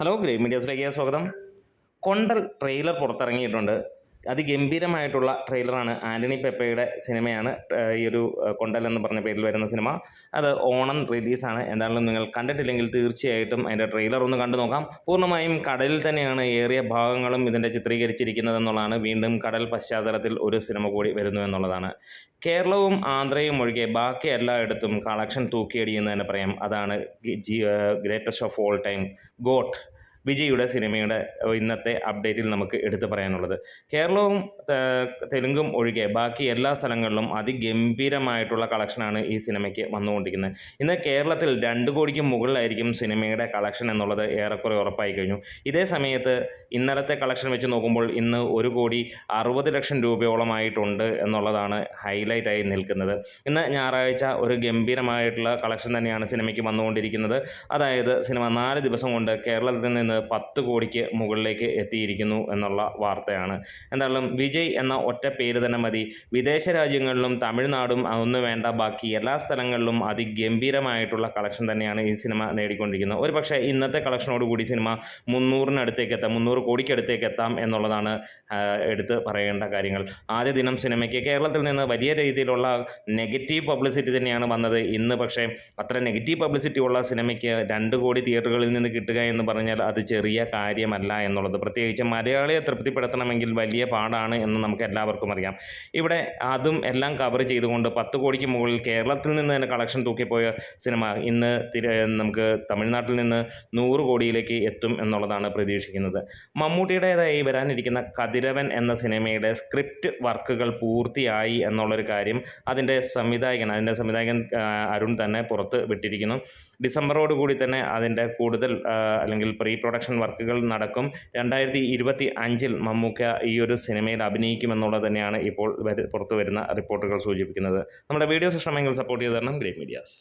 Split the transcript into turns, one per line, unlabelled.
Hello grey മീഡിയാസിലേക്ക് സ്വാഗതം. കൊണ്ടൽ trailer പുറത്തിറങ്ങിയിട്ടുണ്ട്. അതിഗംഭീരമായിട്ടുള്ള ട്രെയിലറാണ് Antony പെപ്പയുടെ സിനിമയാണ് ഈ ഒരു കൊണ്ടൽ എന്ന് പറഞ്ഞ പേരിൽ വരുന്ന സിനിമ. അത് ഓണം റിലീസാണ് എന്താണെങ്കിലും നിങ്ങൾ കണ്ടിട്ടില്ലെങ്കിൽ തീർച്ചയായിട്ടും അതിന്റെ ട്രെയിലർ ഒന്ന് കണ്ടു നോക്കാം. പൂർണമായും കടലിൽ തന്നെയാണ് ഏറിയ ഭാഗങ്ങളും ഇതിന്റെ ചിത്രീകരിച്ചിരിക്കുന്നത് എന്നുള്ളതാണ്. വീണ്ടും കടൽ പശ്ചാത്തലത്തിൽ ഒരു സിനിമ കൂടി വരുന്നു എന്നുള്ളതാണ്. കേരളവും ആന്ധ്രയും ഒഴികെ ബാക്കി എല്ലായിടത്തും കളക്ഷൻ തൂക്കിയടിയെന്ന് തന്നെ പറയാം. അതാണ് greatest of all time GOAT വിജയുടെ സിനിമയുടെ ഇന്നത്തെ അപ്ഡേറ്റിൽ നമുക്ക് എടുത്തു പറയാനുള്ളത്. കേരളവും തെലുങ്കും ഒഴികെ ബാക്കി എല്ലാ സ്ഥലങ്ങളിലും അതിഗംഭീരമായിട്ടുള്ള കളക്ഷനാണ് ഈ സിനിമയ്ക്ക് വന്നുകൊണ്ടിരിക്കുന്നത്. ഇന്ന് കേരളത്തിൽ രണ്ട് കോടിക്ക് മുകളിലായിരിക്കും സിനിമയുടെ കളക്ഷൻ എന്നുള്ളത് ഏറെക്കുറെ ഉറപ്പായി കഴിഞ്ഞു. ഇതേ സമയത്ത് ഇന്നലത്തെ കളക്ഷൻ വെച്ച് നോക്കുമ്പോൾ ഇന്ന് ഒരു കോടി അറുപത് ലക്ഷം രൂപയോളമായിട്ടുണ്ട് എന്നുള്ളതാണ് ഹൈലൈറ്റായി നിൽക്കുന്നത്. ഇന്ന് ഞായറാഴ്ച ഒരു ഗംഭീരമായിട്ടുള്ള കളക്ഷൻ തന്നെയാണ് സിനിമയ്ക്ക് വന്നുകൊണ്ടിരിക്കുന്നത്. അതായത് സിനിമ നാല് ദിവസം കൊണ്ട് കേരളത്തിൽ നിന്ന് പത്ത് കോടിക്ക് മുകളിലേക്ക് എത്തിയിരിക്കുന്നു എന്നുള്ള വാർത്തയാണ്. എന്തായാലും വിജയ് എന്ന ഒറ്റ പേര് തന്നെ മതി. വിദേശ രാജ്യങ്ങളിലും തമിഴ്നാടും ഒന്ന് വേണ്ട. ബാക്കി എല്ലാ സ്ഥലങ്ങളിലും അതിഗംഭീരമായിട്ടുള്ള കളക്ഷൻ തന്നെയാണ് ഈ സിനിമ നേടിക്കൊണ്ടിരിക്കുന്നത്. ഒരു പക്ഷേ ഇന്നത്തെ കളക്ഷനോടുകൂടി സിനിമ മുന്നൂറിനടുത്തേക്ക് എത്താം മുന്നൂറ് കോടിക്കടുത്തേക്ക് എത്താം എന്നുള്ളതാണ് എടുത്ത് പറയേണ്ട കാര്യങ്ങൾ. ആദ്യ ദിനം സിനിമയ്ക്ക് കേരളത്തിൽ നിന്ന് വലിയ രീതിയിലുള്ള നെഗറ്റീവ് പബ്ലിസിറ്റി തന്നെയാണ് വന്നത്. ഇന്ന് പക്ഷേ അത്ര നെഗറ്റീവ് പബ്ലിസിറ്റി ഉള്ള സിനിമയ്ക്ക് രണ്ട് കോടി തിയേറ്ററുകളിൽ നിന്ന് കിട്ടുക എന്ന് പറഞ്ഞാൽ അത് ചെറിയ കാര്യമല്ല എന്നുള്ളത്. പ്രത്യേകിച്ച് മലയാളിയെ തൃപ്തിപ്പെടുത്തണമെങ്കിൽ വലിയ പാടാണ് എന്ന് നമുക്ക് എല്ലാവർക്കും അറിയാം. ഇവിടെ അതും എല്ലാം കവർ ചെയ്തുകൊണ്ട് പത്ത് കോടിക്ക് മുകളിൽ കേരളത്തിൽ നിന്ന് തന്നെ കളക്ഷൻ തൂക്കിപ്പോയ സിനിമ ഇന്ന് നമുക്ക് തമിഴ്നാട്ടിൽ നിന്ന് നൂറ് കോടിയിലേക്ക് എത്തും എന്നുള്ളതാണ് പ്രതീക്ഷിക്കുന്നത്. മമ്മൂട്ടിയുടേതായി വരാനിരിക്കുന്ന കതിരവൻ എന്ന സിനിമയുടെ സ്ക്രിപ്റ്റ് വർക്കുകൾ പൂർത്തിയായി എന്നുള്ളൊരു കാര്യം അതിന്റെ സംവിധായകൻ അതിന്റെ സംവിധായകൻ അരുൺ തന്നെ പുറത്ത് വിട്ടിരിക്കുന്നു. ഡിസംബറോട് കൂടി തന്നെ അതിന്റെ കൂടുതൽ അല്ലെങ്കിൽ പ്രീ പ്രൊഡക്ഷൻ വർക്കുകൾ നടക്കും. രണ്ടായിരത്തി ഇരുപത്തി അഞ്ചിൽ മമ്മൂക്ക ഈ ഒരു സിനിമയിൽ അഭിനയിക്കുമെന്നുള്ളത് തന്നെയാണ് ഇപ്പോൾ പുറത്തു വരുന്ന റിപ്പോർട്ടുകൾ സൂചിപ്പിക്കുന്നത്. നമ്മുടെ വീഡിയോ ഇഷ്ടമെങ്കിൽ സപ്പോർട്ട് ചെയ്ത് തരണം. Great medias.